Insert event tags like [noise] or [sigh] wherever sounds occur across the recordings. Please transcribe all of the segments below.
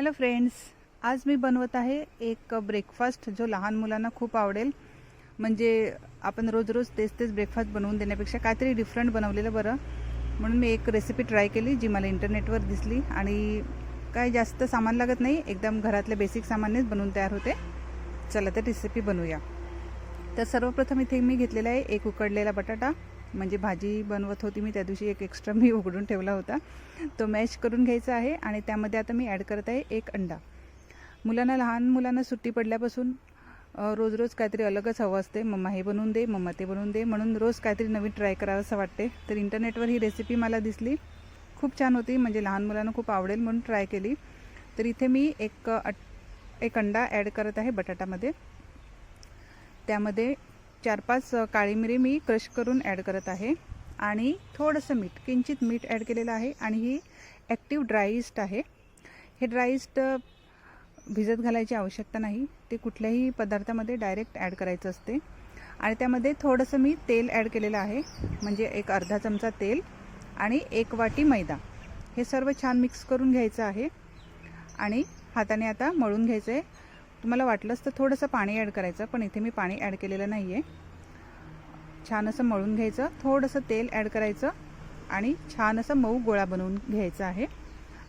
Hello friends आज मी बनवत आहे एक ब्रेकफास्ट जो लहान मुलांना खूप आवडेल. म्हणजे आपण रोज रोज तेच तेच ब्रेकफास्ट बनवून देण्यापेक्षा काहीतरी डिफरंट बनवलेलं बरं. म्हणून मी एक रेसिपी ट्राय केली जी मला इंटरनेटवर दिसली आणि काय जास्त सामान लागत नाही. एकदम घरातल्या बेसिक सामाननेच बनवून तयार होते. चला तर रेसिपी बनवूया. तर सर्वप्रथम इथे मी घेतलेला आहे एक उकडलेला बटाटा. म्हणजे भाजी बनवत होती मी त्या दिवशी एक एक्स्ट्रा मी उघडून ठेवला होता. तो मॅश करून घ्यायचा आहे आणि त्यामध्ये आता मी ॲड करत आहे एक अंडा. मुलांना लहान मुलांना सुट्टी पडल्यापासून रोज रोज काहीतरी अलगच हवं असते. मम्मा हे बनवून दे मम्मा ते बनवून दे. म्हणून रोज काहीतरी नवीन ट्राय करावं असं वाटते. तर इंटरनेटवर ही रेसिपी मला दिसली. खूप छान होती. म्हणजे लहान मुलांना खूप आवडेल म्हणून ट्राय केली. तर इथे मी एक अ, एक अंडा ॲड करत आहे बटाटामध्ये. त्यामध्ये चार पाच काळी मिरी मी क्रश करून ॲड करत आहे. आणि थोडंसं मीठ किंचित मीठ ॲड केलेलं आहे आणि ही ॲक्टिव्ह ड्राय इस्ट आहे. हे ड्राय इस्ट भिजत घालायची आवश्यकता नाही. ते कुठल्याही पदार्थामध्ये डायरेक्ट ॲड करायचं असते. आणि त्यामध्ये थोडंसं मी तेल ॲड केलेलं आहे. म्हणजे एक अर्धा चमचा तेल आणि एक वाटी मैदा. हे सर्व छान मिक्स करून घ्यायचं आहे. आणि हाताने आता मळून घ्यायचं आहे तुम्हाला वाटलंच तर थोडंसं पाणी ॲड करायचं पण इथे मी पाणी ॲड केलेलं नाही आहे छान असं मळून घ्यायचं थोडंसं तेल ॲड करायचं आणि छान असं मऊ गोळा बनवून घ्यायचा आहे.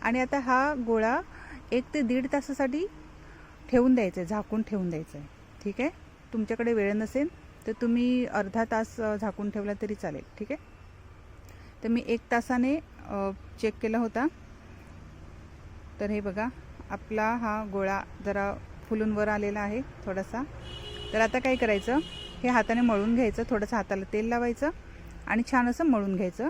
आणि आता हा गोळा एक ते दीड तासासाठी ठेवून द्यायचा आहे झाकून ठेवून द्यायचं आहे ठीक आहे? तुमच्याकडे वेळ नसेल तर तुम्ही अर्धा तास झाकून ठेवला तरी चालेल. ठीक आहे? तर मी एक तासाने चेक केला होता. तर हे बघा आपला हा गोळा जरा फुलून वर आलेला आहे थोडासा. तर आता काय करायचं? हे हाताने मळून घ्यायचं थोडंसं हाताला तेल लावायचं आणि छान असं मळून घ्यायचं.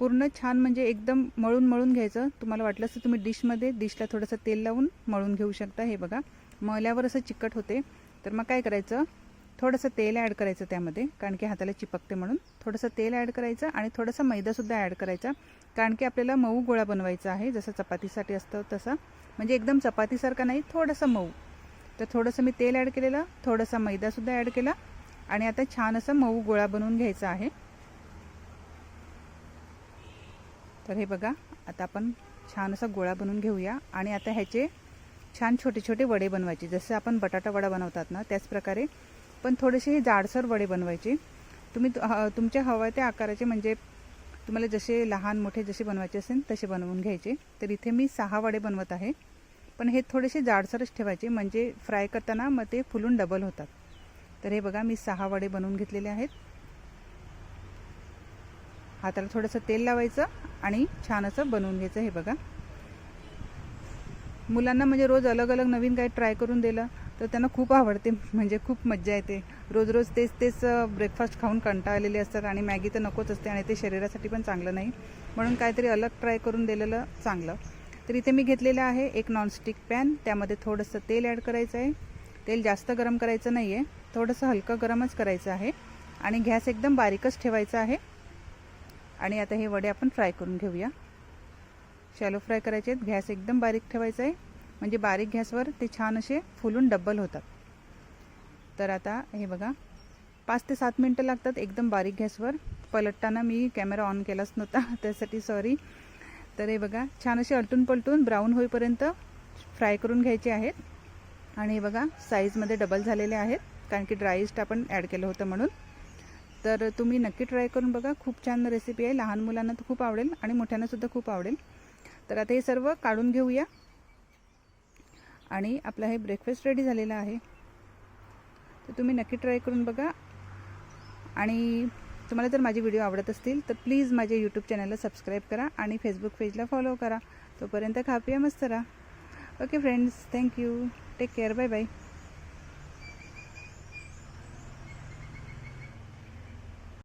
पूर्ण छान म्हणजे एकदम मळून मळून घ्यायचं. तुम्हाला वाटलं असं तुम्ही डिशमध्ये डिशला थोडंसं तेल लावून मळून घेऊ शकता. हे बघा मळल्यावर असं चिकट होते. तर मग काय करायचं? थोडंसं तेल ॲड करायचं त्यामध्ये कारण की हाताला चिपकते म्हणून. थोडंसं तेल ॲड करायचं आणि थोडासा मैदासुद्धा ॲड करायचा कारण की आपल्याला मऊ गोळा बनवायचा आहे जसं चपातीसाठी असतं तसं. म्हणजे एकदम चपातीसारखा नाही थोडंसं मऊ. तर थोडंसं मी तेल ॲड केलेलं थोडासा मैदासुद्धा ॲड केला आणि आता छान असं मऊ गोळा बनवून घ्यायचा आहे. तर हे बघा आता आपण छान असा गोळा बनवून घेऊया आणि आता ह्याचे छान छोटे छोटे वडे बनवायचे. जसे आपण बटाटा वडा बनवतात ना त्याचप्रकारे पण थोडेसे हे जाडसर वडे बनवायचे. तुम्ही ह- तुमच्या हव्या त्या आकाराचे म्हणजे तुम्हाला जसे लहान मोठे जसे बनवायचे असेल तसे बनवून घ्यायचे. तर इथे मी सहा वडे बनवत आहे. पण हे थोडेसे जाडसरच ठेवायचे. म्हणजे फ्राय करताना मग ते फुलून डबल होतात. तर हे बघा मी सहा वडे बनवून घेतलेले आहेत. हाताला थोडंसं तेल लावायचं आणि छान असं बनवून घ्यायचं हे बघा. मुलांना म्हणजे रोज अलग अलग नवीन काही ट्राय करून दिलं. तर त्यांना खूप आवडते म्हणजे खूप मज्जा येते. रोज रोज तेच तेच ब्रेकफास्ट खाऊन कंटाळलेले असतात आणि मॅगी तर नकोच असते आणि ते शरीरासाठी पण चांगलं नाही. म्हणून काहीतरी अलग ट्राय करून दिलेलं चांगलं. तर इथे मी घेतलेलं आहे एक नॉनस्टिक पॅन त्यामध्ये थोडंसं तेल ॲड करायचं आहे. तेल जास्त गरम करायचं नाही आहे थोडंसं हलकं गरमच करायचं आहे. आणि गॅस एकदम बारीकच ठेवायचा आहे. आणि आता हे वडे आपण फ्राय करून घेऊया. शॅलो फ्राय करायचे आहेत. गॅस एकदम बारीक ठेवायचा आहे. म्हणजे बारीक गॅसवर ते छान असे फुलून डब्बल होतात. तर आता हे बघा पाच ते सात मिनटं लागतात एकदम बारीक गॅसवर. पलटताना मी कॅमेरा ऑन केलाच नव्हता [laughs] त्यासाठी सॉरी तर हे बघा छान असे अलटून पलटून ब्राऊन होईपर्यंत फ्राय करून घ्यायचे आहेत. आणि हे बघा साईजमध्ये डबल झालेले आहेत कारण की ड्राय इस्ट आपण ॲड केलं होतं म्हणून. तर तुम्ही नक्की ट्राय करून बघा खूप छान रेसिपी आहे. लहान मुलांना तर खूप आवडेल आणि मोठ्यांनासुद्धा खूप आवडेल. तर आता हे सर्व काढून घेऊया. आणि आपला हे ब्रेकफास्ट रेडी झालेला आहे. तर तुम्ही नक्की ट्राय करून बघा. आणि तुम्हाला जर माझे व्हिडिओ आवडत असतील तर प्लीज माझ्या यूट्यूब चॅनलला सबस्क्राईब करा आणि फेसबुक पेजला फॉलो करा. तोपर्यंत खा पिया मस्त राहा. Okay friends thank you take care bye bye